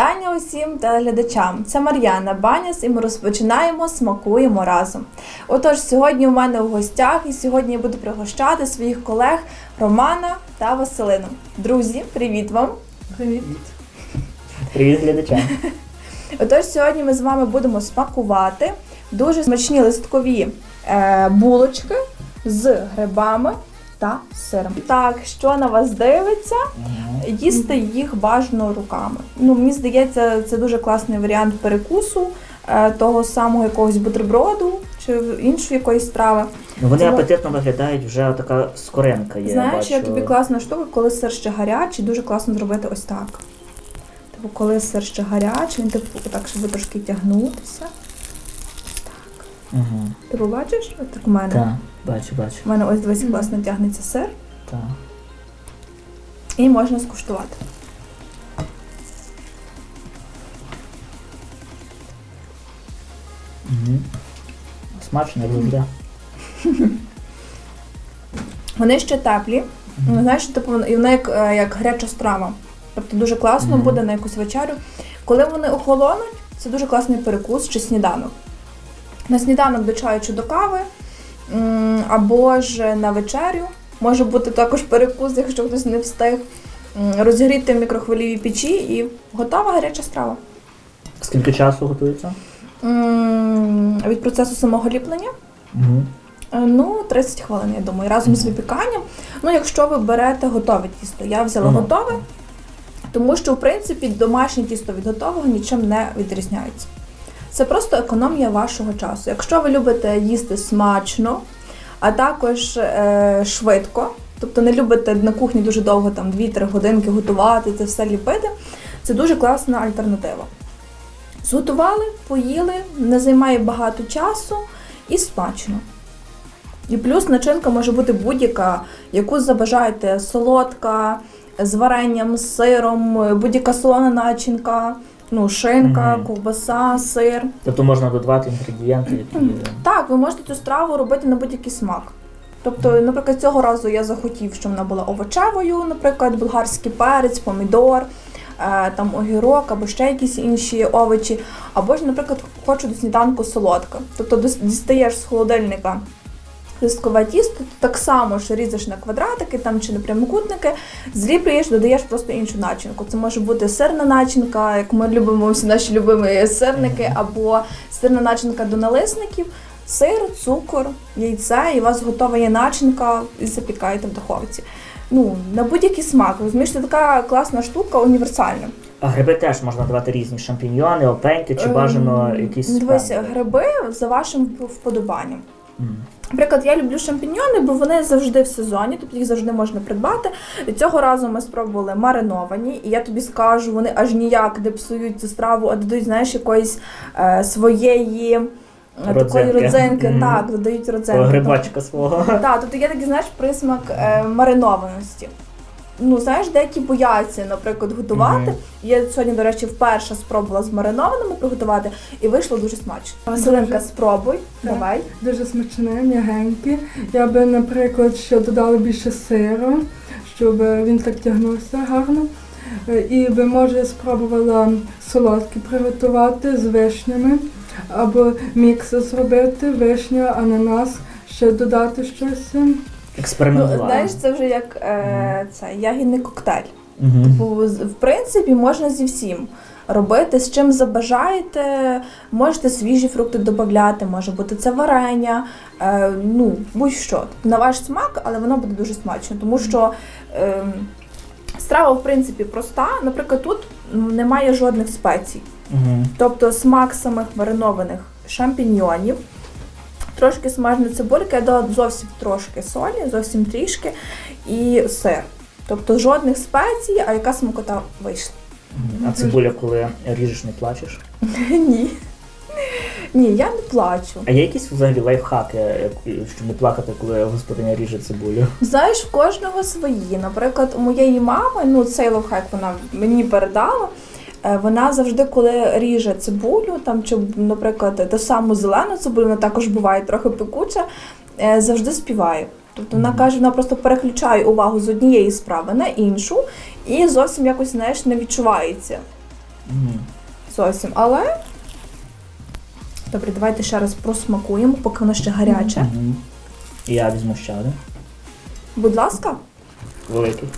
Вітання усім телеглядачам. Це Мар'яна Баняс, і ми розпочинаємо Смакуємо разом. Отож, сьогодні у мене в гостях, і сьогодні я буду пригощати своїх колег Романа та Василину. Друзі, привіт вам! Привіт. Привіт глядачам. Отож, сьогодні ми з вами будемо смакувати дуже смачні листкові е, булочки з грибами та сиром. Так, що на вас дивиться? Їсти їх бажано руками. Ну, мені здається, це дуже класний варіант перекусу е, того самого якогось бутерброду чи іншої якоїсь страви. Ну вони Це- апетитно виглядають, вже така скоринка є. Знаєш, бачу. я тобі класна штука, коли сир ще гарячий, дуже класно зробити ось так. Типу, коли сир ще гарячий, він типу так, щоб трошки тягнутися. Угу. Ти побачиш? Так у мене. Так, бачу, бачу. У мене ось дивись, класно тягнеться сир, Так. І можна скуштувати. Угу. Смачно виглядає. Вони ще теплі. Ну, знаєш, типу, і вони як, е, як гаряча страва. Тобто дуже класно Мгм. буде на якусь вечерю. Коли вони охолонуть, це дуже класний перекус чи сніданок. На сніданок до чаю чи до кави, або ж на вечерю. Може бути також перекус, якщо хтось не встиг. Розігріти в мікрохвильовій печі і готова гаряча страва. Скільки часу готується? М, Від процесу самого ліплення Угу. Е, Ну, 30 хвилин, я думаю, разом з випіканням. Ну, якщо ви берете готове тісто, я взяла Ага. готове, тому що, в принципі, домашнє тісто від готового нічим не відрізняється. Це просто економія вашого часу. Якщо ви любите їсти смачно, а також е, швидко, тобто не любите на кухні дуже довго, там 2-3 годинки готувати, це все ліпити, це дуже класна альтернатива. Зготували, поїли, не займає багато часу і смачно. І плюс начинка може бути будь-яка, яку забажаєте: солодка, з варенням, з сиром, будь-яка солона начинка, ну, шинка, Мгм. ковбаса, сир. Тобто можна додавати інгредієнти, які. Так, ви можете цю страву робити на будь-який смак. Тобто, наприклад, цього разу я захотів, щоб вона була овочевою, наприклад, болгарський перець, помідор, е, там огірок або ще якісь інші овочі. Або ж, наприклад, хочу до сніданку солодка. Тобто дос- дістаєш з холодильника листкове тісто, ти так само ж різеш на квадратики там чи на прямокутники, зліплюєш, додаєш просто іншу начинку. Це може бути сирна начинка, як ми любимо всі наші любимі сирники, або сирна начинка до налисників, сир, цукор, яйце, і у вас готова є начинка, і запікаєте в духовці. Ну, на будь-який смак. Розумієш, це така класна штука, універсальна. А гриби теж можна давати різні шампіньйони, опеньки, чи бажано Ем, якісь. Дивись, гриби за вашим вподобанням. Мгм. Наприклад, я люблю шампіньйони, бо вони завжди в сезоні, тобто їх завжди можна придбати. Цього разу ми спробували мариновані, і я тобі скажу, вони аж ніяк не псують цю страву, а додають, знаєш, якоїсь е, своєї Родзинки. такої Родзинки. mm. Так, додають родзинки. Грибачка свого. Так, тобто є такий, знаєш, присмак е, маринованості. Ну, знаєш, деякі бояться, наприклад, готувати. Мгм. Я сьогодні, до речі, вперше спробувала з маринованими приготувати, і вийшло дуже смачно. Василинка, Дуже. спробуй, Так. давай. Дуже смачне, м'ягеньке. Я би, наприклад, ще додала більше сиру, щоб е, він так тягнувся гарно. Е, І би, може, спробувала солодкі приготувати з вишнями, або мікс зробити, вишня, ананас, ще додати щось. Ну, знаєш, це вже як е, це, ягідний коктейль. Мгм. Бо в принципі можна зі всім робити, з чим забажаєте. Можете свіжі фрукти додати, може бути це варення, е, ну будь-що на ваш смак, але воно буде дуже смачно, тому що е, страва в принципі проста. Наприклад, тут немає жодних спецій. Мгм. Тобто смак самих маринованих шампіньйонів, трошки смажена цибулька, я дала зовсім трошки солі, зовсім трішки, і сир. Тобто жодних спецій, а яка смакота вийшла. А цибуля, коли ріжеш, не плачеш. Ні. Ні, я не плачу. А є якісь взагалі лайфхаки, щоб не плакати, коли господиня ріже цибулю? Знаєш, в кожного свої. Наприклад, у моєї мами, ну цей лайфхак вона мені передала. Е, Вона завжди, коли ріже цибулю, там чи, наприклад, ту саму зелену цибулю, вона також буває трохи пекуча, е, завжди співає. Тобто вона каже, вона просто переключає увагу з однієї справи на іншу, і зовсім якось знаєш не відчувається. Зовсім. Але добре, давайте ще раз просмакуємо, поки воно ще гаряче. Я візьму ще один. Будь ласка, Великий.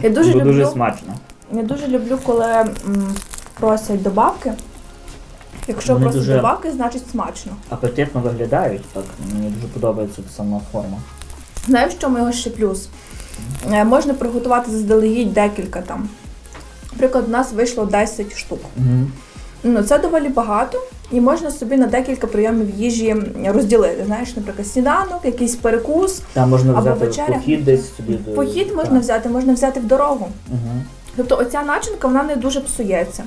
я дуже Бо люблю. дуже смачно. Я дуже люблю, коли м, просять добавки. Якщо Вони просять дуже- добавки, значить смачно. Апетитно виглядають, так. Мені дуже подобається сама форма. Знаєш, в чому його ще плюс? Е, Можна приготувати заздалегідь декілька там. Наприклад, у нас вийшло 10 штук. Угу. Ну, це доволі багато, і можна собі на декілька прийомів їжі розділити. Знаєш, наприклад, сніданок, якийсь перекус. Там можна Або взяти вечеря. похід десь собі. Похід можна взяти, можна взяти в дорогу. Угу. Тобто оця начинка вона не дуже псується.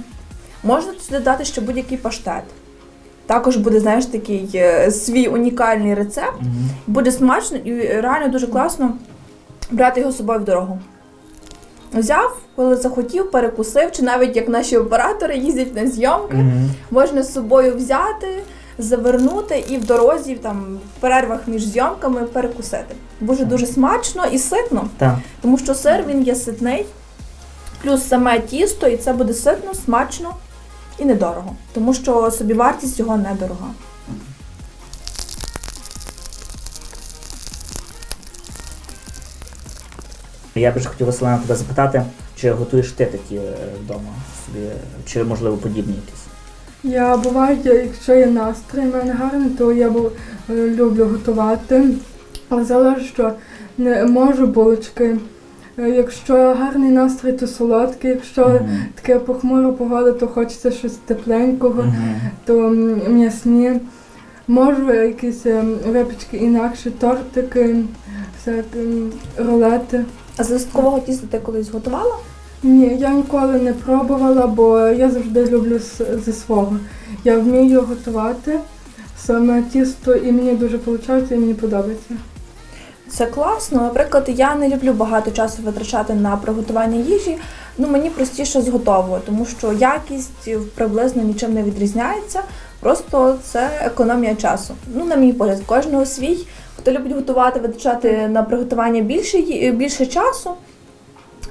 Можна туди дати ще будь-який паштет. Також буде, знаєш, такий е, свій унікальний рецепт. Угу. Буде смачно і реально дуже класно брати його з собою в дорогу. Взяв, коли захотів, перекусив, чи навіть як наші оператори їздять на зйомки, Угу. можна з собою взяти, завернути і в дорозі, там, в перервах між зйомками перекусити. Дуже дуже смачно і ситно, Так. тому що сир він є ситний, плюс саме тісто, і це буде ситно, смачно і недорого, тому що собівартість його недорога. Я ж хотів Василина тебе запитати, чи готуєш ти такі е, вдома собі, чи можливо подібні якісь? Я буває, якщо є настрій в мене гарний, то я е, люблю готувати. Але залежить, що не можу булочки. Е, Якщо гарний настрій, то солодкий. Якщо Мгм. таке похмура погода, то хочеться щось тепленького, Мгм. то м, м'ясні. Можу якісь ем, випічки інакші, тортики, всякі рулети. А з листкового тіста ти колись готувала? Ні, я ніколи не пробувала, бо я завжди люблю зі свого. Я вмію готувати саме тісто, і мені дуже виходить, і мені подобається. Це класно. Наприклад, я не люблю багато часу витрачати на приготування їжі. Ну мені простіше з готового, тому що якість приблизно нічим не відрізняється. Просто це економія часу. Ну, на мій погляд, кожного свій. Хто любить готувати, витрачати на приготування більше, більше часу,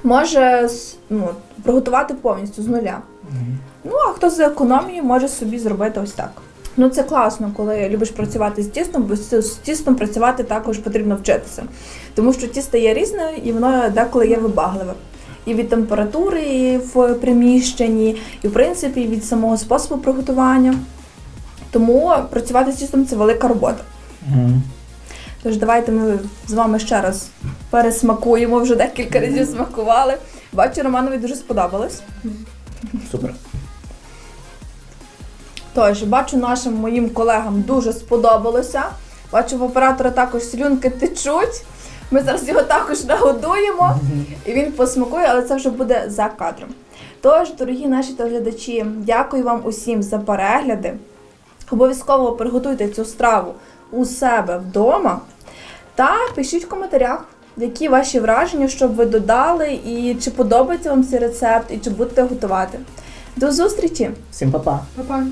може ну, приготувати повністю з нуля. Мгм. Ну, а хто за економію може собі зробити ось так. Ну, це класно, коли любиш працювати з тістом, бо з тістом працювати також потрібно вчитися. Тому що тісто є різне і воно деколи є вибагливе. І від температури в приміщенні, і в принципі від самого способу приготування. Тому працювати з тістом це велика робота. Мгм. Тож давайте ми з вами ще раз пересмакуємо, вже декілька разів смакували. Бачу, Романові дуже сподобалось. Супер. Тож, бачу, нашим моїм колегам дуже сподобалося. Бачу, в оператора також слюнки течуть. Ми зараз його також нагодуємо, і він посмакує, але це вже буде за кадром. Тож, дорогі наші телеглядачі, дякую вам усім за перегляди. Обов'язково приготуйте цю страву у себе вдома та пишіть в коментарях, які ваші враження, щоб ви додали, і чи подобається вам цей рецепт, і чи будете готувати. До зустрічі! Всім па-па. Па-па!